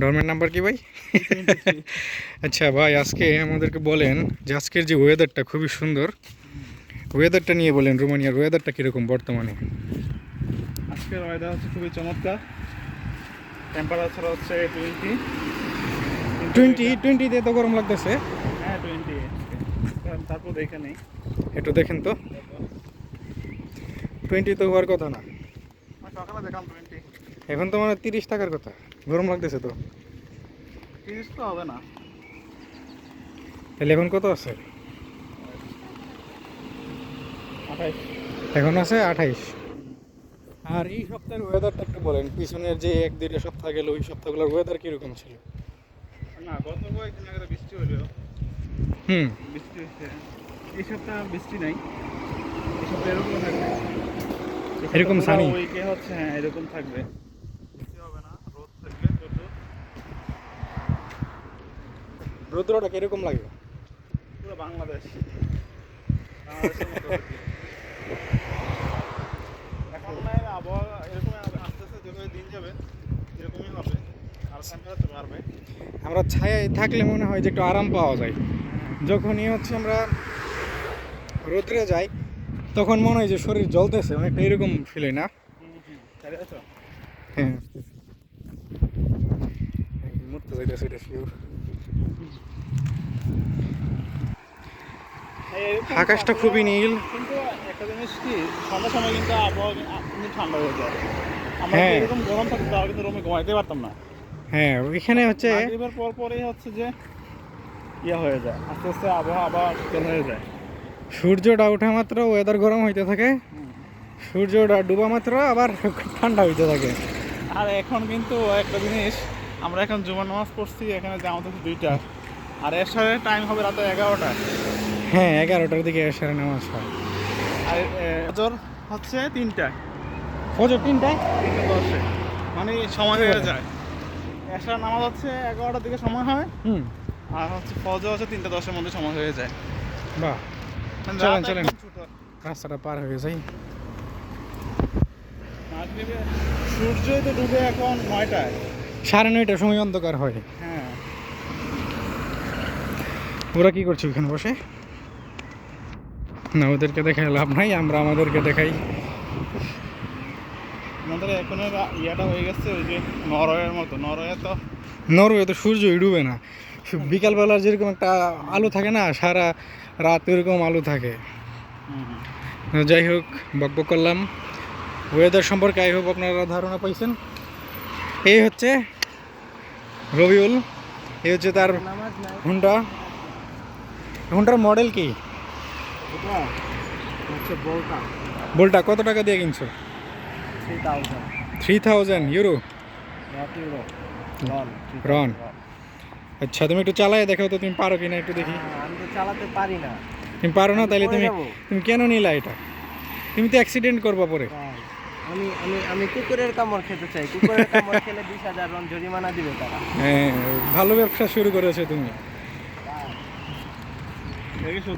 ডরমের number কি ভাই? আচ্ছা ভাই আজকে আমাদেরকে বলেন যে আজকের যে ওয়েদারটা খুবই সুন্দর ওয়েদারটা নিয়ে বলেন রোমানিয়ার ওয়েদারটা কীরকম বর্তমানে? আজকের ওয়েদার হচ্ছে খুবই চমৎকার। টেম্পারেচার হচ্ছে টোয়েন্টি টোয়েন্টি টোয়েন্টিতে তো গরম লাগতেছে। হ্যাঁ টোয়েন্টি তারপর দেখে নেই। একটু দেখেন তো। টোয়েন্টি তো হওয়ার কথা না। এখন তো মানে তিরিশ টাকার কথা। গরম লাগতেছে তো। তিরিশ তো হবে না। তাহলে এখন কত আছে? এখন আছে আঠাইশ। আর এই সপ্তাহের ওয়েদারটা একটু বলেন পিছনের যে এক দুইটা সপ্তাহ গেল ওই সপ্তাহগুলোর ওয়েদার কীরকম ছিল? না গত কয়েকদিন আগে তো বৃষ্টি হলো হুম। বৃষ্টি হচ্ছে। এই সপ্তাহ বৃষ্টি নাই। এই সপ্তাহ এরকম এরকম? পুরো উইকে হচ্ছে? হ্যাঁ এরকম থাকবে। বৃষ্টি হবে না রোদ থাকবে প্রচুর রৌদ্রটা কীরকম লাগে? পুরো বাংলাদেশ। এখন আবহাওয়া এরকম আস্তে আস্তে যেভাবে দিন যাবে এরকমই হবে। আর টেম্পারেচার বাড়বে। আমরা ছায়ায় থাকলে মনে হয় যে একটু আরাম পাওয়া যায়। যখনই হচ্ছে আমরা রোদ্রে যাই তখন মনে হয় যে শরীর জ্বলতেছে অনেকটা এরকম ফিল হয় না? হ্যাঁ। মরতে যাইতেছে এটা শিওর আকাশটা খুবই নীল। কিন্তু একটা জিনিস কি ঠান্ডার সময় কিন্তু আবহাওয়া ঠান্ডা হয়ে যায়। আমরা হ্যাঁ। এরকম গরম থাকতো তাহলে কিন্তু রুমে ঘুমাইতে পারতাম না। হ্যাঁ ওইখানে হচ্ছে পর পরেই হচ্ছে যে ইয়ে হয়ে যায় আস্তে আস্তে আবহাওয়া আবার শীতল হয়ে যায়। সূর্যটা ওঠা মাত্র ওয়েদার গরম হইতে থাকে। সূর্যটা ডুবা মাত্র আবার ঠান্ডা হইতে থাকে। আর এখন কিন্তু একটা জিনিস আমরা এখন জুমা নামাজ পড়ছি এখানে জামাত হচ্ছে দুইটা। আর এসারের টাইম হবে রাতে এগারোটা। হ্যাঁ এগারোটার দিকে এসারে নামাজ হয়। আর ফজর হচ্ছে তিনটা। ফজর তিনটায় তিনটা দশে মানে সময় হয়ে যায়। এসার নামাজ হচ্ছে এগারোটার দিকে সময় হয়। হুম। আর হচ্ছে ফজর হচ্ছে তিনটা দশের মধ্যে সময় হয়ে যায়। বাহ। চলেন, চলেন। রাস্তাটা পার হয়ে যাই সূর্যই তো ডুবে এখন নয়টায়। সাড়ে নয়টার সময় অন্ধকার হয়। হ্যাঁ। ওরা কি করছে ওখানে বসে? না ওদেরকে দেখাই লাভ নাই আমরা আমাদেরকে দেখাই। আমাদের এখনের ইয়েটা হয়ে গেছে ওই যে নরওয়ের মতো। নরওয়ে তো নরওয়ে তো সূর্যই ডুবে না। বিকালবেলার যেরকম একটা আলো থাকে না সারা রাত এরকম আলো থাকে। যাই হোক বকবক করলাম। ওয়েদার সম্পর্কে আই হোপ আপনারা ধারণা পাইছেন। এই হচ্ছে রবিউল এই হচ্ছে তার হুন্ডা। হুন্ডার মডেল কি? বলটা। কত টাকা দিয়ে কিনছো? Three thousand. ইউরো? রন। আচ্ছা তুমি একটু চালাই দেখাও তো তুমি পারো কিনা একটু দেখি। আমি তো চালাতে পারি না। তুমি পারো না তাহলে তুমি তুমি কেন নিলা এটা? তুমি তো অ্যাক্সিডেন্ট করবা পরে। আমি আমি আমি কুকুরের কামড় খেতে চাই। কুকুরের কামড় খেলে বিশ হাজার রন জরিমানা দিবে তারা। হ্যাঁ ভালো ব্যবসা শুরু করেছ তুমি।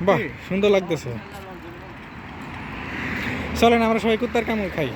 বাহ সুন্দর লাগতেছে। চলেন আমরা সবাই কুত্তার কামড় খাই।